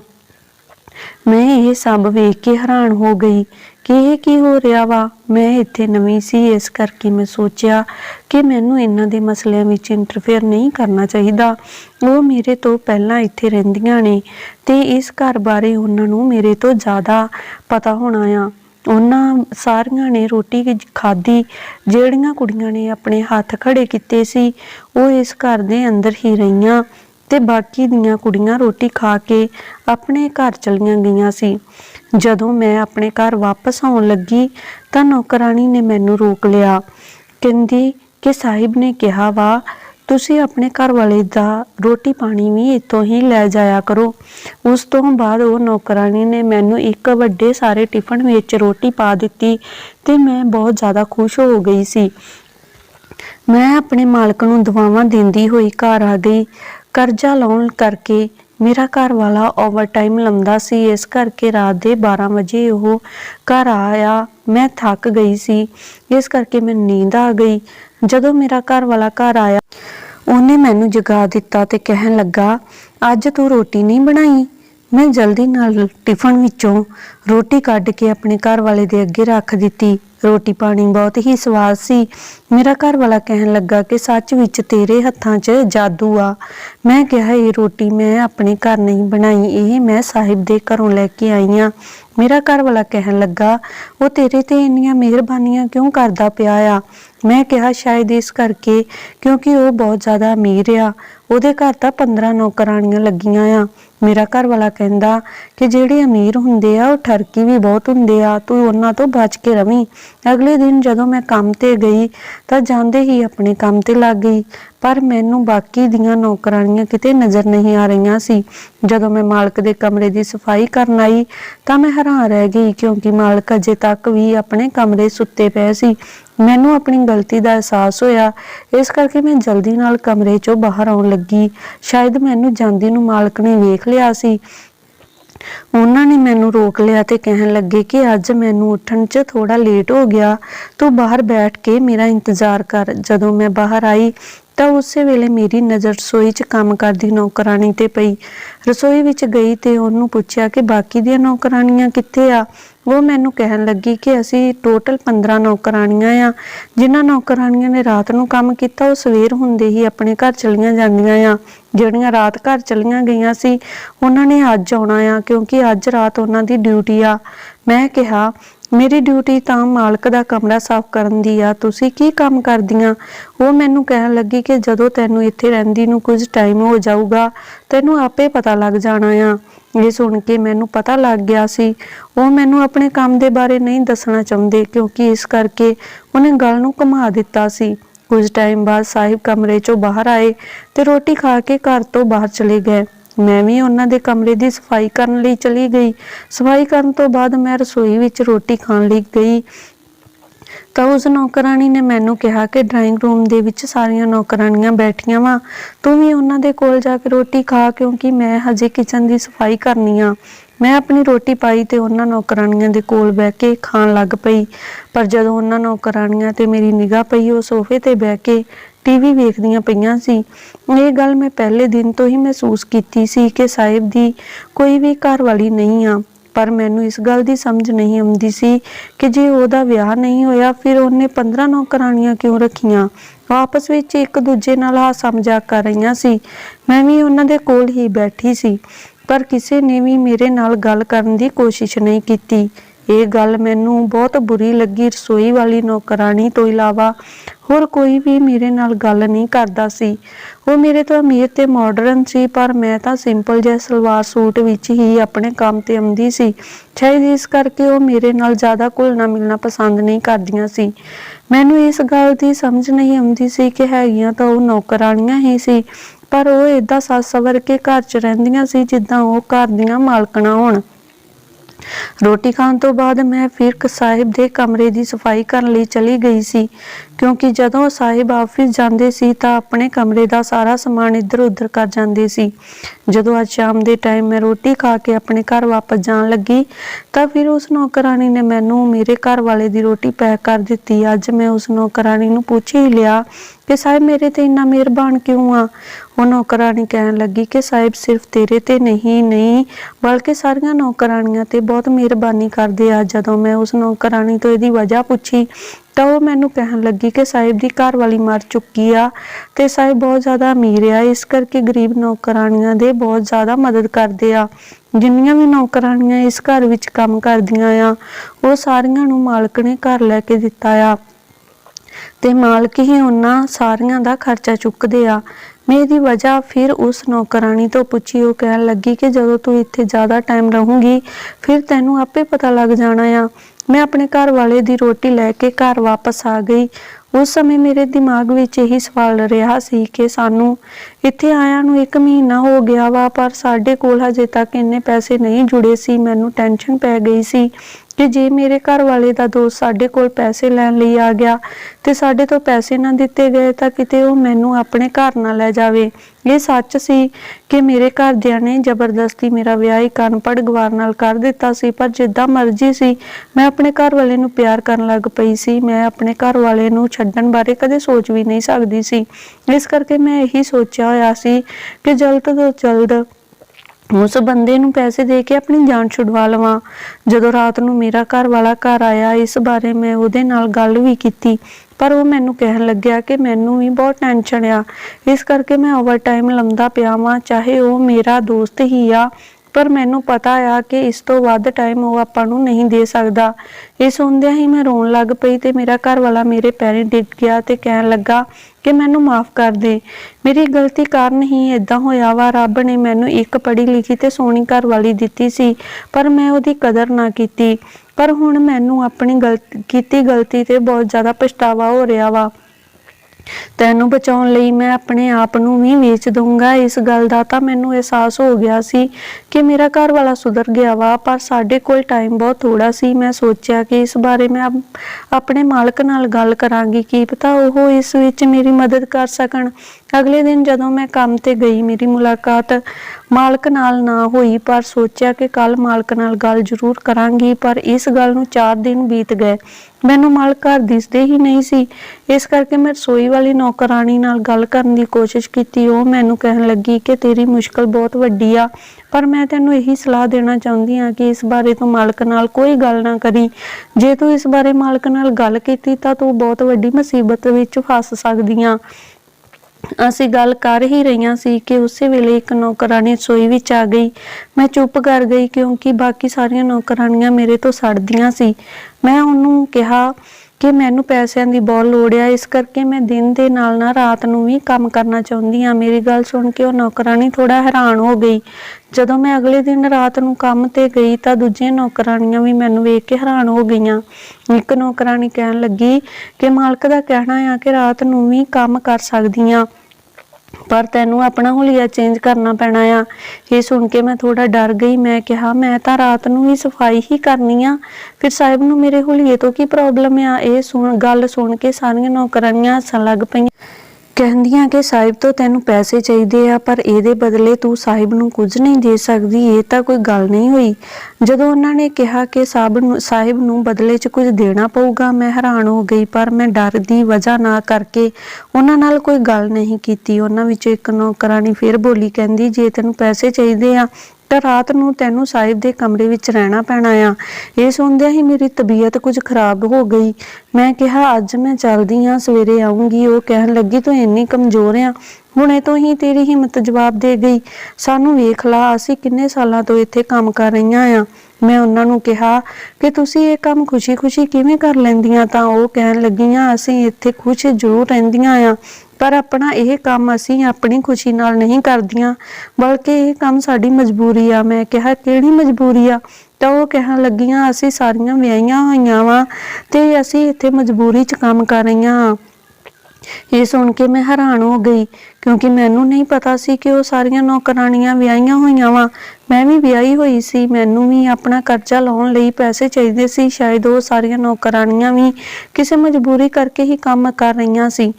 ਮੈਂ ਇਹ ਸਭ ਵੇਖ ਕੇ ਹੈਰਾਨ ਹੋ ਗਈ ਕਿ ਇਹ ਕੀ ਹੋ ਰਿਹਾ ਵਾ? ਮੈਂ ਇੱਥੇ ਨਵੀਂ ਸੀ, ਇਸ ਕਰਕੇ ਮੈਂ ਸੋਚਿਆ ਕਿ ਮੈਨੂੰ ਇਹਨਾਂ ਦੇ ਮਸਲਿਆਂ ਵਿੱਚ ਇੰਟਰਫੇਅਰ ਨਹੀਂ ਕਰਨਾ ਚਾਹੀਦਾ। ਉਹ ਮੇਰੇ ਤੋਂ ਪਹਿਲਾਂ ਇੱਥੇ ਰਹਿੰਦੀਆਂ ਨੇ ਤੇ ਇਸ ਘਰ ਬਾਰੇ ਉਹਨਾਂ ਨੂੰ ਮੇਰੇ ਤੋਂ ਜ਼ਿਆਦਾ ਪਤਾ ਹੋਣਾ ਆ। ਉਹਨਾਂ ਸਾਰੀਆਂ ਨੇ ਰੋਟੀ ਖਾਧੀ, ਜਿਹੜੀਆਂ ਕੁੜੀਆਂ ਨੇ ਆਪਣੇ ਹੱਥ ਖੜੇ ਕੀਤੇ ਸੀ, ਉਹ ਇਸ ਘਰ ਦੇ ਅੰਦਰ ਹੀ ਰਹੀਆਂ। ਤੇ ਬਾਕੀ ਦੀਆਂ ਕੁੜੀਆਂ ਰੋਟੀ ਖਾ ਕੇ ਆਪਣੇ ਘਰ ਚਲੀਆਂ ਗਈਆਂ ਸੀ। ਜਦੋਂ ਮੈਂ ਆਪਣੇ ਘਰ ਵਾਪਸ ਆਉਣ ਲੱਗੀ ਤਾਂ ਨੌਕਰਾਨੀ ਨੇ ਮੈਨੂੰ ਰੋਕ ਲਿਆ। ਕਹਿੰਦੀ ਕਿ ਸਾਹਿਬ ਨੇ ਕਿਹਾ ਵਾ, ਤੁਸੀਂ ਆਪਣੇ ਘਰ ਵਾਲੇ ਦਾ ਰੋਟੀ ਪਾਣੀ ਵੀ ਇੱਥੋਂ ਹੀ ਲੈ ਜਾਇਆ ਕਰੋ। ਉਸ ਤੋਂ ਬਾਅਦ ਉਹ ਨੌਕਰਾਨੀ ਨੇ ਮੈਨੂੰ ਇੱਕ ਵੱਡੇ ਸਾਰੇ ਟਿਫਨ ਵਿੱਚ ਰੋਟੀ ਪਾ ਦਿੱਤੀ ਤੇ ਮੈਂ ਬਹੁਤ ਜ਼ਿਆਦਾ ਖੁਸ਼ ਹੋ ਗਈ ਸੀ। ਮੈਂ ਆਪਣੇ ਮਾਲਕ ਨੂੰ ਦੁਆਵਾਂ ਦਿੰਦੀ ਹੋਈ ਘਰ ਆ ਗਈ। ਕਰਜ਼ਾ ਲਾਉਣ ਕਰਕੇ ਮੇਰਾ ਘਰ ਵਾਲਾ ਓਵਰਟਾਈਮ ਲੰਦਾ ਸੀ। ਇਸ ਕਰਕੇ ਰਾਤ ਦੇ 12 ਵਜੇ ਉਹ ਘਰ ਆਇਆ। ਮੈਂ ਥੱਕ ਗਈ ਸੀ। ਇਸ ਕਰਕੇ ਮੈਂ ਨੀਂਦ ਆ ਗਈ। ਜਦੋਂ ਮੇਰਾ ਘਰ ਵਾਲਾ ਘਰ ਆਇਆ, ਉਹਨੇ ਮੈਨੂੰ ਜਗਾ ਦਿੱਤਾ ਤੇ ਕਹਿਣ ਲੱਗਾ, ਅੱਜ ਤੂੰ ਰੋਟੀ ਨਹੀਂ ਬਣਾਈ? ਮੈਂ ਜਲਦੀ ਨਾਲ ਟਿਫਨ ਵਿੱਚੋਂ ਰੋਟੀ ਕੱਢ ਕੇ ਆਪਣੇ ਘਰ ਵਾਲੇ ਦੇ ਅੱਗੇ ਰੱਖ ਦਿੱਤੀ। ਰੋਟੀ ਪਾਣੀ ਬਹੁਤ ਹੀ ਸਵਾਦ ਸੀ। ਮੇਰਾ ਘਰ ਵਾਲਾ ਕਹਿਣ ਲੱਗਾ ਕਿ ਸੱਚ ਵਿੱਚ ਤੇਰੇ ਹੱਥਾਂ 'ਚ ਜਾਦੂ ਆ। ਮੈਂ ਕਿਹਾ, ਇਹ ਰੋਟੀ ਮੈਂ ਆਪਣੇ ਘਰ ਨਹੀਂ ਬਣਾਈ, ਇਹ ਮੈਂ ਸਾਹਿਬ ਦੇ ਘਰੋਂ ਲੈ ਕੇ ਆਈ ਆ। ਮੇਰਾ ਘਰ ਵਾਲਾ ਕਹਿਣ ਲੱਗਾ, ਉਹ ਤੇਰੇ ਤੇ ਇੰਨੀਆਂ ਮਿਹਰਬਾਨੀਆਂ ਕਿਉਂ ਕਰਦਾ ਪਿਆ ਆ? ਮੈਂ ਕਿਹਾ, ਸ਼ਾਇਦ ਇਸ ਕਰਕੇ ਕਿਉਂਕਿ ਉਹ ਬਹੁਤ ਜ਼ਿਆਦਾ ਅਮੀਰ ਆ। ਉਹਦੇ ਘਰ ਤਾਂ 15 ਨੌਕਰਾਣੀਆਂ ਲੱਗੀਆਂ ਆ। ਮੇਰਾ ਘਰ ਵਾਲਾ ਕਹਿੰਦਾ ਕਿ ਜਿਹੜੇ ਅਮੀਰ ਹੁੰਦੇ ਆ, ਉਹ ਠਰਕੀ ਵੀ ਬਹੁਤ ਹੁੰਦੇ ਆ, ਤੂੰ ਉਹਨਾਂ ਤੋਂ ਬਚ ਕੇ ਰਵੀਂ। ਅਗਲੇ ਦਿਨ ਜਦੋਂ ਮੈਂ ਕੰਮ ਤੇ ਗਈ, ਤਾਂ ਜਾਂਦੇ ਹੀ ਆਪਣੇ ਕੰਮ ਤੇ ਲੱਗ ਗਈ। ਪਰ ਮੈਨੂੰ ਬਾਕੀ ਦੀਆਂ ਨੌਕਰਾਣੀਆਂ ਕਿਤੇ ਨਜ਼ਰ ਨਹੀਂ ਆ ਰਹੀਆਂ ਸੀ। ਜਦੋਂ ਮੈਂ ਮਾਲਕ ਦੇ ਕਮਰੇ ਦੀ ਸਫ਼ਾਈ ਕਰਨ ਆਈ, ਤਾਂ ਮੈਂ ਹੈਰਾਨ ਰਹਿ ਗਈ ਕਿਉਂਕਿ ਮਾਲਕ ਅਜੇ ਤੱਕ ਵੀ ਆਪਣੇ ਕਮਰੇ ਸੁੱਤੇ ਪਏ ਸੀ। ਮੈਨੂੰ ਆਪਣੀ ਗਲਤੀ ਦਾ ਅਹਿਸਾਸ ਹੋਇਆ। ਇਸ ਕਰਕੇ ਮੈਂ ਜਲਦੀ ਨਾਲ ਕਮਰੇ 'ਚੋਂ ਬਾਹਰ ਆਉਣ ਲੱਗੀ। ਸ਼ਾਇਦ ਮੈਨੂੰ ਜਾਂਦੀ ਨੂੰ ਮਾਲਕ ਨੇ ਵੇਖ ਲਿਆ ਸੀ। ਉਹਨਾਂ ਨੇ ਮੈਨੂੰ ਰੋਕ ਲਿਆ ਤੇ ਕਹਿਣ ਲੱਗੇ ਕਿ ਅੱਜ ਮੈਨੂੰ ਉੱਠਣ 'ਚ ਥੋੜਾ ਲੇਟ ਹੋ ਗਿਆ। ਤੂੰ ਬਾਹਰ ਬੈਠ ਕੇ ਮੇਰਾ ਇੰਤਜ਼ਾਰ ਕਰ। ਜਦੋਂ ਮੈਂ ਬਾਹਰ ਆਈ ਤਾਂ ਉਸੇ ਵੇਲੇ ਮੇਰੀ ਨਜ਼ਰ ਰਸੋਈ 'ਚ ਕੰਮ ਕਰਦੀ ਨੌਕਰਾਨੀ ਤੇ ਪਈ। ਰਸੋਈ ਵਿੱਚ ਗਈ ਤੇ ਉਹਨੂੰ ਪੁੱਛਿਆ ਕਿ ਬਾਕੀ ਦੀਆਂ ਨੌਕਰਾਨੀਆਂ ਕਿੱਥੇ ਆ? ਉਹ ਮੈਨੂੰ ਕਹਿਣ ਲੱਗੀ ਕਿ ਅਸੀਂ ਟੋਟਲ 15 ਨੌਕਰਾਨੀਆਂ ਆ। ਜਿਨ੍ਹਾਂ ਨੌਕਰਾਨੀਆਂ ਨੇ ਰਾਤ ਨੂੰ ਕੰਮ ਕੀਤਾ, ਉਹ ਸਵੇਰ ਹੁੰਦੇ ਹੀ ਆਪਣੇ ਘਰ ਚਲੀਆਂ ਜਾਂਦੀਆਂ ਆ। ਜਿਹੜੀਆਂ ਰਾਤ ਘਰ ਚਲੀਆਂ ਗਈਆਂ ਸੀ, ਉਹਨਾਂ ਨੇ ਅੱਜ ਆਉਣਾ ਆ, ਕਿਉਂਕਿ ਅੱਜ ਰਾਤ ਉਹਨਾਂ ਦੀ ਡਿਊਟੀ ਆ। ਮੈਂ ਕਿਹਾ ਮੇਰੀ ਡਿਊਟੀ ਤਾਂ ਮਾਲਕ ਦਾ ਕਮਰਾ ਸਾਫ਼ ਕਰਨ ਦੀ ਆ, ਤੁਸੀਂ ਕੀ ਕੰਮ ਕਰਦੀਆਂ? ਉਹ ਮੈਨੂੰ ਕਹਿਣ ਲੱਗੀ ਕਿ ਜਦੋਂ ਤੈਨੂੰ ਇੱਥੇ ਰਹਿੰਦੀ ਨੂੰ ਕੁਝ ਟਾਈਮ ਹੋ ਜਾਊਗਾ, ਤੈਨੂੰ ਆਪੇ ਪਤਾ ਲੱਗ ਜਾਣਾ ਆ। ਇਹ ਸੁਣ ਕੇ ਮੈਨੂੰ ਪਤਾ ਲੱਗ ਗਿਆ ਸੀ। ਉਹ ਮੈਨੂੰ ਆਪਣੇ ਕੰਮ ਦੇ ਬਾਰੇ ਨਹੀਂ ਦੱਸਣਾ ਚਾਹੁੰਦੇ, ਕਿਉਂਕਿ ਇਸ ਕਰਕੇ ਉਹਨੇ ਗੱਲ ਨੂੰ ਘੁਮਾ ਦਿੱਤਾ ਸੀ। ਕੁਝ ਟਾਈਮ ਬਾਅਦ ਸਾਹਿਬ ਕਮਰੇ ਚੋਂ ਬਾਹਰ ਆਏ ਤੇ ਰੋਟੀ ਖਾ ਕੇ ਘਰ ਤੋਂ ਬਾਹਰ ਚਲੇ ਗਏ। ਮੈਂ ਵੀ ਉਹਨਾਂ ਦੇ ਕਮਰੇ ਦੀ ਸਫ਼ਾਈ ਕਰਨ ਲਈ ਚਲੀ ਗਈ। ਸਫ਼ਾਈ ਕਰਨ ਤੋਂ ਬਾਅਦ ਮੈਂ ਰਸੋਈ ਵਿੱਚ ਰੋਟੀ ਖਾਣ ਲਈ ਗਈ। ਤਾਂ ਉਸ ਨੌਕਰਾਨੀ ਨੇ ਮੈਨੂੰ ਕਿਹਾ ਕਿ ਡਰਾਇੰਗ ਰੂਮ ਦੇ ਵਿੱਚ ਸਾਰੀਆਂ ਨੌਕਰਾਨੀਆਂ ਬੈਠੀਆਂ ਵਾ। ਤੂੰ ਵੀ ਉਹਨਾਂ ਦੇ ਕੋਲ ਜਾ ਕੇ ਰੋਟੀ ਖਾ, ਕਿਉਂਕਿ ਮੈਂ ਹਜੇ ਕਿਚਨ ਦੀ ਸਫ਼ਾਈ ਕਰਨੀ ਆ। ਮੈਂ ਆਪਣੀ ਰੋਟੀ ਪਾਈ ਤੇ ਉਹਨਾਂ ਨੌਕਰਾਨੀਆਂ ਦੇ ਕੋਲ ਬਹਿ ਕੇ ਖਾਣ ਲੱਗ ਪਈ। ਪਰ ਜਦੋਂ ਉਹਨਾਂ ਨੌਕਰਾਨੀਆਂ ਤੇ ਮੇਰੀ ਨਿਗਾਹ ਪਈ, ਉਹ ਸੋਫੇ ਤੇ ਬਹਿ ਕੇ ਟੀਵੀ ਵੇਖਦੀਆਂ ਪਈਆਂ ਸੀ। ਇਹ ਗੱਲ ਮੈਂ ਪਹਿਲੇ ਦਿਨ ਤੋਂ ਹੀ ਮਹਿਸੂਸ ਕੀਤੀ ਸੀ ਕਿ ਸਾਹਿਬ ਦੀ ਕੋਈ ਵੀ ਘਰ ਵਾਲੀ ਨਹੀਂ ਆ। ਪਰ ਮੈਨੂੰ ਇਸ ਗੱਲ ਦੀ ਸਮਝ ਨਹੀਂ ਆਉਂਦੀ ਸੀ ਕਿ ਜੇ ਉਹਦਾ ਵਿਆਹ ਨਹੀਂ ਹੋਇਆ, ਫਿਰ ਉਹਨੇ 15 ਨੌਕਰਾਨੀਆਂ ਕਿਉਂ ਰੱਖੀਆਂ? ਆਪਸ ਵਿੱਚ ਇੱਕ ਦੂਜੇ ਨਾਲ ਹਾਸਾ ਮਜ਼ਾਕ ਕਰ ਰਹੀਆਂ ਸੀ। ਮੈਂ ਵੀ ਉਹਨਾਂ ਦੇ ਕੋਲ ਹੀ ਬੈਠੀ ਸੀ, ਪਰ ਕਿਸੇ ਨੇ ਵੀ ਮੇਰੇ ਨਾਲ ਗੱਲ ਕਰਨ ਦੀ ਕੋਸ਼ਿਸ਼ ਨਹੀਂ ਕੀਤੀ। ਇਹ ਗੱਲ ਮੈਨੂੰ ਬਹੁਤ ਬੁਰੀ ਲੱਗੀ ਰਸੋਈ ਵਾਲੀ ਨੌਕਰਾਨੀ ਤੋਂ ਇਲਾਵਾ ਹੋਰ ਕੋਈ ਵੀ ਮੇਰੇ ਨਾਲ ਗੱਲ ਨਹੀਂ ਕਰਦਾ ਸੀ। ਉਹ ਮੇਰੇ ਤੋਂ ਅਮੀਰ ਤੇ ਮਾਡਰਨ ਸੀ, ਪਰ ਮੈਂ ਤਾਂ ਸਿੰਪਲ ਜਿਹਾ ਸਲਵਾਰ ਸੂਟ ਵਿੱਚ ਹੀ ਆਪਣੇ ਕੰਮ ਤੇ ਆਉਂਦੀ ਸੀ। ਸ਼ਾਇਦ ਇਸ ਕਰਕੇ ਉਹ ਮੇਰੇ ਨਾਲ ਜ਼ਿਆਦਾ ਘੁਲਣਾ ਮਿਲਣਾ ਪਸੰਦ ਨਹੀਂ ਕਰਦੀਆਂ ਸੀ। ਮੈਨੂੰ ਇਸ ਗੱਲ ਦੀ ਸਮਝ ਨਹੀਂ ਆਉਂਦੀ ਸੀ ਕਿ ਹੈਗੀਆਂ ਤਾਂ ਉਹ ਨੌਕਰਾਨੀਆਂ ਹੀ ਸੀ, ਪਰ ਉਹ ਏਦਾਂ ਸੱਸ ਸਵਰ ਕੇ ਘਰ 'ਚ ਰਹਿੰਦੀਆਂ ਸੀ ਜਿੱਦਾਂ ਉਹ ਘਰ ਦੀਆਂ ਮਾਲਕਣਾਂ ਹੋਣ। ਰੋਟੀ ਖਾਣ ਤੋਂ ਬਾਅਦ ਮੈਂ ਫਿਰ ਸਾਹਿਬ ਦੇ ਕਮਰੇ ਦੀ ਸਫ਼ਾਈ ਕਰਨ ਲਈ ਚਲੀ ਗਈ ਸੀ। ਕਿਉਂਕਿ ਜਦੋਂ ਸਾਹਿਬ ਆਫਿਸ ਜਾਂਦੇ ਸੀ ਤਾਂ ਆਪਣੇ ਕਮਰੇ ਦਾ ਸਾਰਾ ਸਮਾਨ ਇੱਧਰ ਉੱਧਰ ਕਰ ਜਾਂਦੇ ਸੀ। ਜਦੋਂ ਅੱਜ ਸ਼ਾਮ ਦੇ ਟਾਈਮ ਮੈਂ ਰੋਟੀ ਖਾ ਕੇ ਆਪਣੇ ਘਰ ਵਾਪਸ ਜਾਣ ਲੱਗੀ, ਤਾਂ ਫਿਰ ਉਸ ਨੌਕਰਾਨੀ ਨੇ ਮੈਨੂੰ ਮੇਰੇ ਘਰ ਵਾਲੇ ਦੀ ਰੋਟੀ ਪੈਕ ਕਰ ਦਿੱਤੀ। ਅੱਜ ਮੈਂ ਉਸ ਨੌਕਰਾਨੀ ਨੂੰ ਪੁੱਛ ਹੀ ਲਿਆ ਕਿ ਸਾਹਿਬ, ਮੇਰੇ ਤੇ ਇੰਨਾ ਮਿਹਰਬਾਨ ਕਿਉਂ ਆ? ਉਹ ਨੌਕਰਾਨੀ ਕਹਿਣ ਲੱਗੀ ਕਿ ਸਾਹਿਬ, ਸਿਰਫ ਤੇਰੇ ਤੇ ਨਹੀਂ ਨਹੀਂ, ਬਲਕਿ ਸਾਰੀਆਂ ਨੌਕਰਾਨੀਆਂ ਤੇ ਬਹੁਤ ਮਿਹਰਬਾਨੀ ਕਰਦੇ ਆ। ਜਦੋਂ ਮੈਂ ਉਸ ਨੌਕਰਾਨੀ ਤੋਂ ਇਹਦੀ ਵਜ੍ਹਾ ਪੁੱਛੀ ਤਾਂ ਉਹ ਮੈਨੂੰ ਕਹਿਣ ਲੱਗੀ ਕਿ ਸਾਹਿਬ ਦੀ ਘਰ ਵਾਲੀ ਮਰ ਚੁੱਕੀ ਆ ਤੇ ਸਾਹਿਬ ਬਹੁਤ ਜ਼ਿਆਦਾ ਅਮੀਰ ਆ, ਇਸ ਕਰਕੇ ਗਰੀਬ ਨੌਕਰਾਨੀਆਂ ਦੇ ਬਹੁਤ ਜ਼ਿਆਦਾ ਮਦਦ ਕਰਦੇ ਆ। ਜਿੰਨੀਆਂ ਵੀ ਨੌਕਰਾਣੀਆਂ ਇਸ ਘਰ ਵਿੱਚ ਕੰਮ ਕਰਦੀਆਂ ਆ, ਉਹ ਸਾਰੀਆਂ ਨੂੰ ਮਾਲਕ ਨੇ ਘਰ ਲੈ ਕੇ ਦਿੱਤਾ ਆ। ਤੇ ਮਾਲਕ ਹੀ ਉਹਨਾਂ ਸਾਰੀਆਂ ਦਾ ਖਰਚਾ ਚੁੱਕਦੇ ਆ। ਮੇਰੀ ਵਜ੍ਹਾ ਫਿਰ ਉਸ ਨੌਕਰਾਨੀ ਤੋਂ ਪੁੱਛੀ, ਉਹ ਕਹਿਣ ਲੱਗੀ ਕਿ ਜਦੋਂ ਤੂੰ ਇੱਥੇ ਜ਼ਿਆਦਾ ਟਾਈਮ ਰਹੂੰਗੀ, ਫਿਰ ਤੈਨੂੰ ਆਪੇ ਪਤਾ ਲੱਗ ਜਾਣਾ ਆ ਮੈਂ ਆਪਣੇ ਘਰ ਵਾਲੇ ਦੀ ਰੋਟੀ ਲੈ ਕੇ ਘਰ ਵਾਪਸ ਆ ਗਈ। ਉਸ ਸਮੇਂ ਮੇਰੇ ਦਿਮਾਗ ਵਿੱਚ ਇਹੀ ਸਵਾਲ ਰਿਹਾ ਸੀ ਕਿ ਸਾਨੂੰ ਇੱਥੇ ਆਇਆਂ ਨੂੰ 1 ਮਹੀਨਾ ਹੋ ਗਿਆ ਵਾ, ਪਰ ਸਾਡੇ ਕੋਲ ਹਜੇ ਤੱਕ ਇੰਨੇ ਪੈਸੇ ਨਹੀਂ ਜੁੜੇ ਸੀ, ਮੈਨੂੰ ਟੈਨਸ਼ਨ ਪੈ ਗਈ ਸੀ। ਕਿ ਜੇ ਮੇਰੇ ਘਰ ਵਾਲੇ ਦਾ ਦੋਸਤ ਸਾਡੇ ਕੋਲ ਪੈਸੇ ਲੈਣ ਲਈ ਆ ਗਿਆ ਤੇ ਸਾਡੇ ਤੋਂ ਪੈਸੇ ਨਾ ਦਿੱਤੇ ਗਏ ਤਾਂ ਕਿਤੇ ਉਹ ਮੈਨੂੰ ਆਪਣੇ ਘਰ ਨਾ ਲੈ ਜਾਵੇ। ਇਹ ਸੱਚ ਸੀ ਕਿ ਮੇਰੇ ਘਰਦਿਆਂ ਨੇ ਜ਼ਬਰਦਸਤੀ ਮੇਰਾ ਵਿਆਹ ਇੱਕ ਅਨਪੜ੍ਹ ਗਵਾਰ ਨਾਲ ਕਰ ਦਿੱਤਾ ਸੀ, ਪਰ ਜਿੱਦਾਂ ਮਰਜ਼ੀ ਸੀ, ਮੈਂ ਆਪਣੇ ਘਰ ਵਾਲੇ ਨੂੰ ਪਿਆਰ ਕਰਨ ਲੱਗ ਪਈ ਸੀ। ਮੈਂ ਆਪਣੇ ਘਰ ਵਾਲੇ ਨੂੰ ਛੱਡਣ ਬਾਰੇ ਕਦੇ ਸੋਚ ਵੀ ਨਹੀਂ ਸਕਦੀ ਸੀ। ਇਸ ਕਰਕੇ ਮੈਂ ਇਹੀ ਸੋਚਿਆ ਹੋਇਆ ਸੀ ਕਿ ਜਲਦ ਤੋਂ ਜਲਦ ਉਸ ਬੰਦੇ ਨੂੰ ਪੈਸੇ ਦੇ ਕੇ ਆਪਣੀ ਜਾਨ ਛੁਡਵਾ ਲਵਾਂ। ਜਦੋਂ ਰਾਤ ਨੂੰ ਮੇਰਾ ਘਰ ਵਾਲਾ ਘਰ ਆਇਆ, ਇਸ ਬਾਰੇ ਮੈਂ ਉਹਦੇ ਨਾਲ ਗੱਲ ਵੀ ਕੀਤੀ, ਪਰ ਉਹ ਮੈਨੂੰ ਕਹਿਣ ਲੱਗਿਆ ਕਿ ਮੈਨੂੰ ਵੀ ਬਹੁਤ ਟੈਨਸ਼ਨ ਆ। ਇਸ ਕਰਕੇ ਮੈਂ ਓਵਰ ਟਾਈਮ ਲੰਦਾ ਪਿਆ ਵਾਂ, ਚਾਹੇ ਉਹ ਮੇਰਾ ਦੋਸਤ ਹੀ ਆ, ਪਰ ਮੈਨੂੰ ਪਤਾ ਆ ਕਿ ਇਸ ਤੋਂ ਵੱਧ ਟਾਈਮ ਉਹ ਆਪਾਂ ਨੂੰ ਨਹੀਂ ਦੇ ਸਕਦਾ। ਇਹ ਸੁਣਦਿਆਂ ਹੀ ਮੈਂ ਰੋਣ ਲੱਗ ਪਈ ਤੇ ਮੇਰਾ ਘਰ ਵਾਲਾ ਮੇਰੇ ਪੈਰੇ ਡਿੱਗ ਗਿਆ ਤੇ ਕਹਿਣ ਲੱਗਾ ਕਿ ਮੈਨੂੰ ਮਾਫ ਕਰ ਦੇ। ਮੇਰੀ ਗਲਤੀ ਕਾਰਨ ਹੀ ਇਦਾਂ ਹੋਇਆ ਵਾ। ਰੱਬ ਨੇ ਮੈਨੂੰ ਇੱਕ ਪੜ੍ਹੀ ਲਿਖੀ ਤੇ ਸੋਹਣੀ ਘਰ ਵਾਲੀ ਦਿੱਤੀ ਸੀ, ਪਰ ਮੈਂ ਉਹਦੀ ਕਦਰ ਨਾ ਕੀਤੀ। ਪਰ ਹੁਣ ਮੈਨੂੰ ਆਪਣੀ ਗਲਤ, ਕੀਤੀ ਗਲਤੀ ਤੇ ਬਹੁਤ ਜ਼ਿਆਦਾ ਪਛਤਾਵਾ ਹੋ ਰਿਹਾ ਵਾ। ਤੈਨੂੰ ਬਚਾਉਣ ਲਈ ਮੈਂ ਆਪਣੇ ਆਪ ਨੂੰ ਵੀ ਵੇਚ ਦਊਂਗਾ। ਇਸ ਗੱਲ ਦਾ ਤਾਂ ਮੈਨੂੰ ਅਹਿਸਾਸ ਹੋ ਗਿਆ ਸੀ ਕਿ ਮੇਰਾ ਘਰ ਵਾਲਾ ਸੁਧਰ ਗਿਆ ਵਾ, ਪਰ ਸਾਡੇ ਕੋਲ ਟਾਈਮ ਬਹੁਤ ਥੋੜਾ ਸੀ। ਮੈਂ ਸੋਚਿਆ ਕਿ ਇਸ ਬਾਰੇ ਮੈਂ ਆਪਣੇ ਮਾਲਕ ਨਾਲ ਗੱਲ ਕਰਾਂਗੀ। ਕੀ ਪਤਾ ਉਹ ਇਸ ਵਿੱਚ ਮੇਰੀ ਮਦਦ ਕਰ ਸਕਣ। ਅਗਲੇ ਦਿਨ ਜਦੋਂ ਮੈਂ ਕੰਮ ਤੇ ਗਈ, ਮੇਰੀ ਮੁਲਾਕਾਤ ਮਾਲਕ ਨਾਲ ਨਾ ਹੋਈ, ਪਰ ਸੋਚਿਆ ਕਿ ਕੱਲ ਮਾਲਕ ਨਾਲ ਗੱਲ ਜ਼ਰੂਰ ਕਰਾਂਗੀ, ਪਰ ਇਸ ਗੱਲ ਨੂੰ 4 ਦਿਨ ਬੀਤ ਗਏ। ਮੈਨੂੰ ਮਾਲਕ ਘਰ ਦਿਸਦੇ ਹੀ ਨਹੀਂ ਸੀ। ਇਸ ਕਰਕੇ ਮੈਂ ਰਸੋਈ ਵਾਲੀ ਨੌਕਰਾਨੀ ਨਾਲ ਗੱਲ ਕਰਨ ਦੀ ਕੋਸ਼ਿਸ਼ ਕੀਤੀ। ਉਹ ਮੈਨੂੰ ਕਹਿਣ ਲੱਗੀ ਕਿ ਤੇਰੀ ਮੁਸ਼ਕਲ ਬਹੁਤ ਵੱਡੀ ਆ, ਪਰ ਮੈਂ ਤੈਨੂੰ ਇਹੀ ਸਲਾਹ ਦੇਣਾ ਚਾਹੁੰਦੀ ਹਾਂ ਕਿ ਇਸ ਬਾਰੇ ਤੂੰ ਮਾਲਕ ਨਾਲ ਕੋਈ ਗੱਲ ਨਾ ਕਰੀ। ਜੇ ਤੂੰ ਇਸ ਬਾਰੇ ਮਾਲਕ ਨਾਲ ਗੱਲ ਕੀਤੀ ਤਾਂ ਤੂੰ ਬਹੁਤ ਵੱਡੀ ਮੁਸੀਬਤ ਵਿੱਚ ਫਸ ਸਕਦੀ ਆਂ। ਅਸੀਂ ਗੱਲ ਕਰ ਹੀ ਰਹੀਆਂ ਸੀ ਕਿ ਉਸੇ ਵੇਲੇ ਇੱਕ ਨੌਕਰਾਣੀ ਰਸੋਈ ਵਿੱਚ ਆ ਗਈ। ਮੈਂ ਚੁੱਪ ਕਰ ਗਈ ਕਿਉਂਕਿ ਬਾਕੀ ਸਾਰੀਆਂ ਨੌਕਰਾਣੀਆਂ ਮੇਰੇ ਤੋਂ ਸੜਦੀਆਂ ਸੀ। ਮੈਂ ਉਹਨੂੰ ਕਿਹਾ ਕਿ ਮੈਨੂੰ ਪੈਸਿਆਂ ਦੀ ਬਹੁਤ ਲੋੜ ਆ, ਇਸ ਕਰਕੇ ਮੈਂ ਦਿਨ ਦੇ ਨਾਲ ਨਾਲ ਰਾਤ ਨੂੰ ਵੀ ਕੰਮ ਕਰਨਾ ਚਾਹੁੰਦੀ ਆ ਮੇਰੀ ਗੱਲ ਸੁਣ ਕੇ ਉਹ ਨੌਕਰਾਨੀ ਥੋੜਾ ਹੈਰਾਨ ਹੋ ਗਈ। ਜਦੋਂ ਮੈਂ ਅਗਲੇ ਦਿਨ ਰਾਤ ਨੂੰ ਕੰਮ ਤੇ ਗਈ ਤਾਂ ਦੂਜੀਆਂ ਨੌਕਰਾਨੀਆਂ ਵੀ ਮੈਨੂੰ ਵੇਖ ਕੇ ਹੈਰਾਨ ਹੋ ਗਈਆਂ। ਇੱਕ ਨੌਕਰਾਨੀ ਕਹਿਣ ਲੱਗੀ ਕਿ ਮਾਲਕ ਦਾ ਕਹਿਣਾ ਆ ਕਿ ਰਾਤ ਨੂੰ ਵੀ ਕੰਮ ਕਰ ਸਕਦੀਆਂ ਪਰ ਤੈਨੂੰ ਆਪਣਾ ਹੁਲੀਆ ਚੇਂਜ ਕਰਨਾ ਪੈਣਾ ਆ। ਇਹ ਸੁਣ ਕੇ ਮੈਂ ਥੋੜਾ ਡਰ ਗਈ। ਮੈਂ ਕਿਹਾ, ਮੈਂ ਤਾਂ ਰਾਤ ਨੂੰ ਵੀ ਸਫ਼ਾਈ ਹੀ ਕਰਨੀ ਆ। ਫਿਰ ਸਾਹਿਬ ਨੂੰ ਮੇਰੇ ਹੁਲੀਏ ਤੋਂ ਕੀ ਪ੍ਰੋਬਲਮ ਆ? ਇਹ ਸੁਣ, ਗੱਲ ਸੁਣ ਕੇ ਸਾਰੀਆਂ ਨੌਕਰਾਨੀਆਂ ਹੱਸਣ ਲੱਗ ਪਈਆਂ। ਕਹਿੰਦੀਆਂ ਕਿ ਸਾਹਿਬ ਤੋਂ ਤੈਨੂੰ ਪੈਸੇ ਚਾਹੀਦੇ ਆ, ਪਰ ਇਹਦੇ ਬਦਲੇ ਤੂੰ ਸਾਹਿਬ ਨੂੰ ਕੁਝ ਨਹੀਂ ਦੇ ਸਕਦੀ। ਇਹ ਤਾਂ ਕੋਈ ਗੱਲ ਨਹੀਂ ਹੋਈ। ਜਦੋਂ ਉਹਨਾਂ ਨੇ ਕਿਹਾ ਕਿ ਸਾਹਿਬ ਨੂੰ ਸਾਹਿਬ ਨੂੰ ਬਦਲੇ 'ਚ ਕੁਝ ਦੇਣਾ ਪਊਗਾ, ਮੈਂ ਹੈਰਾਨ ਹੋ ਗਈ, ਪਰ ਮੈਂ ਡਰ ਦੀ ਵਜ੍ਹਾ ਨਾ ਕਰਕੇ ਉਹਨਾਂ ਨਾਲ ਕੋਈ ਗੱਲ ਨਹੀਂ ਕੀਤੀ। ਉਹਨਾਂ ਵਿੱਚੋਂ ਇੱਕ ਨੌਕਰਾਨੀ ਫਿਰ ਬੋਲੀ, ਕਹਿੰਦੀ, ਜੇ ਤੈਨੂੰ ਪੈਸੇ ਚਾਹੀਦੇ ਆ ਰਾਤ ਨੂੰ ਤੈਨੂੰ ਸਾਹਿਬ ਦੇ ਕਮਰੇ ਵਿੱਚ ਰਹਿਣਾ ਪੈਣਾ ਆ। ਇਹ ਸੁਣਦਿਆਂ ਹੀ ਮੇਰੀ ਤਬੀਅਤ ਕੁਝ ਖਰਾਬ ਹੋ ਗਈ। ਮੈਂ ਕਿਹਾ, ਅੱਜ ਮੈਂ ਚੱਲਦੀ ਆ ਸਵੇਰੇ ਆਉਂਗੀ ਉਹ ਕਹਿਣ ਲੱਗੀ, ਤੂੰ ਇੰਨੀ ਕਮਜ਼ੋਰ ਆ। ਹੁਣੇ ਤੋਂ ਹੀ ਤੇਰੀ ਹਿੰਮਤ ਜਵਾਬ ਦੇ ਗਈ। ਸਾਨੂੰ ਵੇਖ ਲਾ, ਅਸੀਂ ਕਿੰਨੇ ਸਾਲਾਂ ਤੋਂ ਇੱਥੇ ਕੰਮ ਕਰ ਰਹੀਆਂ ਆ। ਮੈਂ ਉਹਨਾਂ ਨੂੰ ਕਿਹਾ, ਕਿ ਤੁਸੀਂ ਇਹ ਕੰਮ ਖੁਸ਼ੀ-ਖੁਸ਼ੀ ਕਿਵੇਂ ਕਰ ਲੈਂਦੀਆਂ? ਤਾਂ ਉਹ ਕਹਿਣ ਲੱਗੀਆਂ, ਅਸੀਂ ਇੱਥੇ ਖੁਸ਼ ਜ਼ਰੂਰ ਰਹਿੰਦੀਆਂ ਆ। ਪਰ ਆਪਣਾ ਇਹ ਕੰਮ ਅਸੀਂ ਆਪਣੀ ਖੁਸ਼ੀ ਨਾਲ ਨਹੀਂ ਕਰਦੀਆਂ, ਬਲਕਿ ਇਹ ਕੰਮ ਸਾਡੀ ਮਜਬੂਰੀ ਆ। ਮੈਂ ਕਿਹਾ, ਕਿਹੜੀ ਮਜਬੂਰੀ ਆ? ਤਾਂ ਉਹ ਕਹਿਣ ਲੱਗੀਆਂ, ਅਸੀਂ ਸਾਰੀਆਂ ਵਿਆਹੀਆਂ ਹੋਈਆਂ ਵਾਂ ਤੇ ਅਸੀਂ ਇੱਥੇ ਮਜਬੂਰੀ 'ਚ ਕੰਮ ਕਰ ਰਹੀਆਂ ਹਾਂ। ਇਹ ਸੁਣ ਕੇ ਮੈਂ ਹੈਰਾਨ ਹੋ ਗਈ। ਕਿਉਂਕਿ ਮੈਨੂੰ ਨਹੀਂ ਪਤਾ ਸੀ ਕਿ ਉਹ ਸਾਰੀਆਂ ਨੌਕਰਾਣੀਆਂ ਵਿਆਹੀਆਂ ਹੋਈਆਂ ਵਾਂ। ਮੈਂ ਵੀ ਵਿਆਹੀ ਹੋਈ ਸੀ। ਮੈਨੂੰ ਵੀ ਆਪਣਾ ਕਰਜ਼ਾ ਲਾਉਣ ਲਈ ਪੈਸੇ ਚਾਹੀਦੇ ਸੀ। ਸ਼ਾਇਦ ਉਹ ਸਾਰੀਆਂ ਨੌਕਰਾਣੀਆਂ ਵੀ ਕਿਸੇ ਮਜਬੂਰੀ ਕਰਕੇ ਹੀ ਕੰਮ ਕਰ ਰਹੀਆਂ ਸੀ।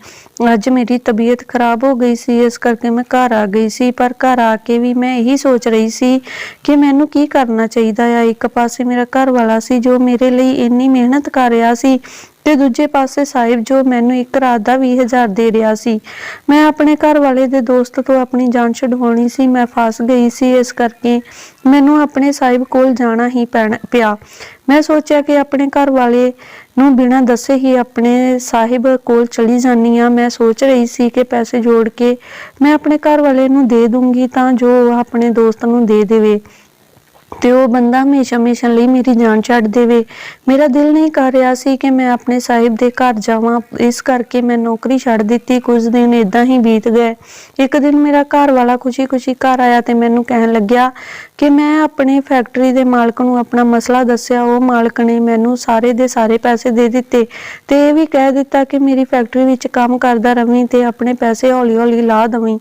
ਅੱਜ ਮੇਰੀ ਤਬੀਅਤ ਖਰਾਬ ਹੋ ਗਈ ਸੀ। ਇਸ ਕਰਕੇ ਮੈਂ ਘਰ ਆ ਗਈ ਸੀ। ਪਰ ਘਰ ਆ ਕੇ ਵੀ ਮੈਂ ਇਹੀ ਸੋਚ ਰਹੀ ਸੀ ਕਿ ਮੈਨੂੰ ਕੀ ਕਰਨਾ ਚਾਹੀਦਾ ਆ। ਇੱਕ ਪਾਸੇ ਮੇਰਾ ਘਰ ਵਾਲਾ ਸੀ ਜੋ ਮੇਰੇ ਲਈ ਇੰਨੀ ਮਿਹਨਤ ਕਰ ਰਿਹਾ ਸੀ ਤੇ ਦੂਜੇ ਪਾਸੇ ਸਾਹਿਬ ਜੋ ਮੈਨੂੰ ਇੱਕ ਰਾਤ ਦਾ 20000 ਦੇ ਰਿਹਾ ਸੀ, ਮੈਂ ਆਪਣੇ ਘਰ ਵਾਲੇ ਦੇ ਦੋਸਤ ਤੋਂ ਆਪਣੀ ਜਾਨ ਛਡਵਾਉਣੀ ਸੀ, ਮੈਂ ਫਸ ਗਈ ਸੀ, ਇਸ ਕਰਕੇ ਮੈਨੂੰ ਆਪਣੇ ਸਾਹਿਬ ਕੋਲ ਜਾਣਾ ਹੀ ਪੈਣਾ ਪਿਆ। ਮੈਂ ਸੋਚਿਆ ਕਿ ਆਪਣੇ ਘਰ ਵਾਲੇ ਨੂੰ ਬਿਨਾਂ ਦੱਸੇ ਹੀ ਆਪਣੇ ਸਾਹਿਬ ਕੋਲ ਚਲੀ ਜਾਨੀ ਆ ਮੈਂ ਸੋਚ ਰਹੀ ਸੀ ਕਿ ਪੈਸੇ ਜੋੜ ਕੇ ਮੈਂ ਆਪਣੇ ਘਰ ਵਾਲੇ ਨੂੰ ਦੇ ਦੂੰਗੀ ਤਾਂ ਜੋ ਉਹ ਆਪਣੇ ਦੋਸਤ ਨੂੰ ਦੇ ਦੇਵੇ। ਤੇ ਉਹ ਬੰਦਾ ਹਮੇਸ਼ਾ ਹਮੇਸ਼ਾ ਲਈ ਮੇਰੀ ਜਾਨ ਛੱਡ ਦੇਵੇ। ਮੇਰਾ ਦਿਲ ਨਹੀਂ ਕਰ ਰਿਹਾ ਸੀ ਕਿ ਮੈਂ ਆਪਣੇ ਸਾਹਿਬ ਦੇ ਘਰ ਜਾਵਾਂ। ਇਸ ਕਰਕੇ ਮੈਂ ਨੌਕਰੀ ਛੱਡ ਦਿੱਤੀ। ਕੁਝ ਦਿਨ ਇਦਾਂ ਹੀ ਬੀਤ ਗਏ। ਇੱਕ ਦਿਨ ਮੇਰਾ ਘਰ ਵਾਲਾ ਖੁਸ਼ੀ-ਖੁਸ਼ੀ ਘਰ ਆਇਆ ਤੇ ਮੈਨੂੰ ਕਹਿਣ ਲੱਗਿਆ ਕਿ ਮੈਂ ਆਪਣੇ ਫੈਕਟਰੀ ਦੇ ਮਾਲਕ ਨੂੰ ਆਪਣਾ ਮਸਲਾ ਦੱਸਿਆ, ਉਹ ਮਾਲਕ ਨੇ ਮੈਨੂੰ ਸਾਰੇ ਦੇ ਸਾਰੇ ਪੈਸੇ ਦੇ ਦਿੱਤੇ ਤੇ ਇਹ ਵੀ ਕਹਿ ਦਿੱਤਾ ਕਿ ਮੇਰੀ ਫੈਕਟਰੀ ਵਿੱਚ ਕੰਮ ਕਰਦਾ ਰਵੀਂ ਤੇ ਆਪਣੇ ਪੈਸੇ ਹੌਲੀ-ਹੌਲੀ ਲਾ ਦਵੀਂ।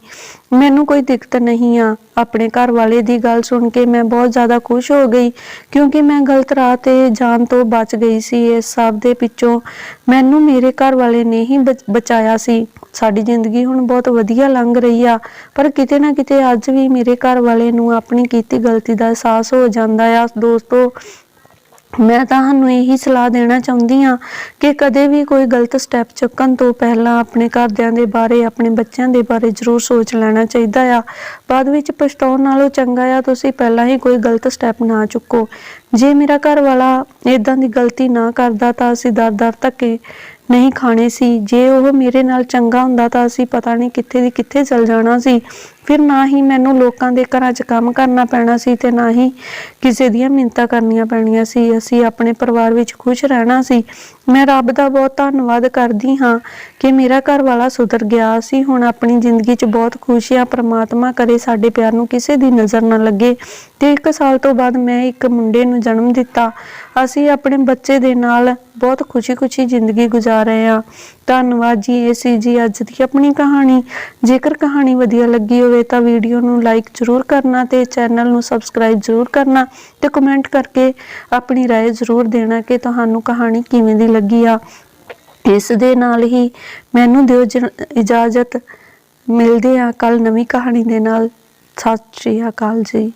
ਮੈਨੂੰ ਕੋਈ ਦਿੱਕਤ ਨਹੀਂ ਆ। ਆਪਣੇ ਘਰ ਵਾਲੇ ਦੀ ਗੱਲ ਸੁਣ ਕੇ ਮੈਂ ਬਹੁਤ ਜ਼ਿਆਦਾ ਖੁਸ਼ ਹੋ ਗਈ, ਕਿਉਂਕਿ ਮੈਂ ਗਲਤ ਰਾਹ ਤੇ ਜਾਣ ਤੋਂ ਬਚ ਗਈ ਸੀ। ਇਸ ਸਭ ਦੇ ਪਿੱਛੋਂ ਮੈਨੂੰ ਮੇਰੇ ਘਰ ਵਾਲੇ ਨੇ ਹੀ ਬਚ- ਬਚਾਇਆ ਸੀ। ਸਾਡੀ ਜ਼ਿੰਦਗੀ ਹੁਣ ਬਹੁਤ ਵਧੀਆ ਲੰਘ ਰਹੀ ਆ, ਪਰ ਕਿਤੇ ਨਾ ਕਿਤੇ ਅੱਜ ਵੀ ਮੇਰੇ ਘਰ ਵਾਲੇ ਨੂੰ ਆਪਣੀ ਕੀਤੀ ਗਲਤੀ ਦਾ ਅਹਿਸਾਸ ਹੋ ਜਾਂਦਾ ਆ। ਦੋਸਤੋ, ਮੈਂ ਤੁਹਾਨੂੰ ਇਹੀ ਸਲਾਹ ਦੇਣਾ ਚਾਹੁੰਦੀ ਹਾਂ ਕਿ ਕਦੇ ਵੀ ਕੋਈ ਗਲਤ ਸਟੈਪ ਚੁੱਕਣ ਤੋਂ ਪਹਿਲਾਂ ਆਪਣੇ ਘਰਦਿਆਂ ਦੇ ਬਾਰੇ, ਆਪਣੇ ਬੱਚਿਆਂ ਦੇ ਬਾਰੇ ਜ਼ਰੂਰ ਸੋਚ ਲੈਣਾ ਚਾਹੀਦਾ ਆ। ਬਾਅਦ ਵਿੱਚ ਪਛਤਾਉਣ ਨਾਲੋਂ ਚੰਗਾ ਆ, ਤੁਸੀਂ ਪਹਿਲਾਂ ਹੀ ਕੋਈ ਗਲਤ ਸਟੈਪ ਨਾ ਚੁੱਕੋ। ਜੇ ਮੇਰਾ ਘਰ ਵਾਲਾ ਇਦਾਂ ਦੀ ਗਲਤੀ ਨਾ ਕਰਦਾ ਤਾਂ ਅਸੀਂ ਦਰ-ਦਰ ਧੱਕੇ ਨਹੀਂ ਖਾਣੇ ਸੀ। ਜੇ ਉਹ ਮੇਰੇ ਨਾਲ ਚੰਗਾ ਹੁੰਦਾ ਤਾਂ ਅਸੀਂ ਪਤਾ ਨਹੀਂ ਕਿੱਥੇ ਦੀ ਕਿੱਥੇ ਚਲ ਜਾਣਾ ਸੀ। ਫਿਰ ਨਾ ਹੀ ਮੈਨੂੰ ਲੋਕਾਂ ਦੇ ਘਰਾਂ 'ਚ ਕੰਮ ਕਰਨਾ ਪੈਣਾ ਸੀ ਤੇ ਨਾ ਹੀ ਕਿਸੇ ਦੀਆਂ ਮਿੰਨਤਾਂ ਕਰਨੀਆਂ ਪੈਣੀਆਂ ਸੀ। ਅਸੀਂ ਆਪਣੇ ਪਰਿਵਾਰ ਵਿੱਚ ਖੁਸ਼ ਰਹਿਣਾ ਸੀ। ਮੈਂ ਰੱਬ ਦਾ ਬਹੁਤ ਧੰਨਵਾਦ ਕਰਦੀ ਹਾਂ ਕਿ ਮੇਰਾ ਘਰ ਵਾਲਾ ਸੁਧਰ ਗਿਆ। ਸੀ ਹੁਣ ਆਪਣੀ ਜ਼ਿੰਦਗੀ 'ਚ ਬਹੁਤ ਖੁਸ਼ ਹਾਂ। ਪ੍ਰਮਾਤਮਾ ਕਰੇ ਸਾਡੇ ਪਿਆਰ ਨੂੰ ਕਿਸੇ ਦੀ ਨਜ਼ਰ ਨਾ ਲੱਗੇ। ਤੇ ਇੱਕ ਸਾਲ ਤੋਂ ਬਾਅਦ ਮੈਂ ਇੱਕ ਮੁੰਡੇ ਨੂੰ ਜਨਮ ਦਿੱਤਾ। ਅਸੀਂ ਆਪਣੇ ਬੱਚੇ ਦੇ ਨਾਲ ਬਹੁਤ ਖੁਸ਼ੀ-ਖੁਸ਼ੀ ਜ਼ਿੰਦਗੀ ਗੁਜ਼ਾਰ ਰਹੇ ਹਾਂ। ਧੰਨਵਾਦ ਜੀ ਇਹ ਸੀ ਜੀ ਅੱਜ ਦੀ ਆਪਣੀ ਕਹਾਣੀ ਜੇਕਰ ਕਹਾਣੀ ਵਧੀਆ ਲੱਗੀ ਹੋਵੇ ਤਾਂ ਵੀਡੀਓ ਨੂੰ ਲਾਈਕ ਜ਼ਰੂਰ ਕਰਨਾ ਤੇ ਚੈਨਲ ਨੂੰ ਸਬਸਕ੍ਰਾਈਬ ਜ਼ਰੂਰ ਕਰਨਾ ਤੇ ਕਮੈਂਟ ਕਰਕੇ ਆਪਣੀ رائے ਜ਼ਰੂਰ ਦੇਣਾ ਕਿ ਤੁਹਾਨੂੰ ਕਹਾਣੀ ਕਿਵੇਂ ਦੀ ਲੱਗੀ ਆ ਇਸ ਦੇ ਨਾਲ ਹੀ ਮੈਨੂੰ ਦਿਓ ਜ- ਇਜਾਜ਼ਤ ਮਿਲਦੇ ਆ ਕੱਲ ਨਵੀਂ ਕਹਾਣੀ ਦੇ ਨਾਲ ਸਤਿ ਸ਼੍ਰੀ ਅਕਾਲ ਜੀ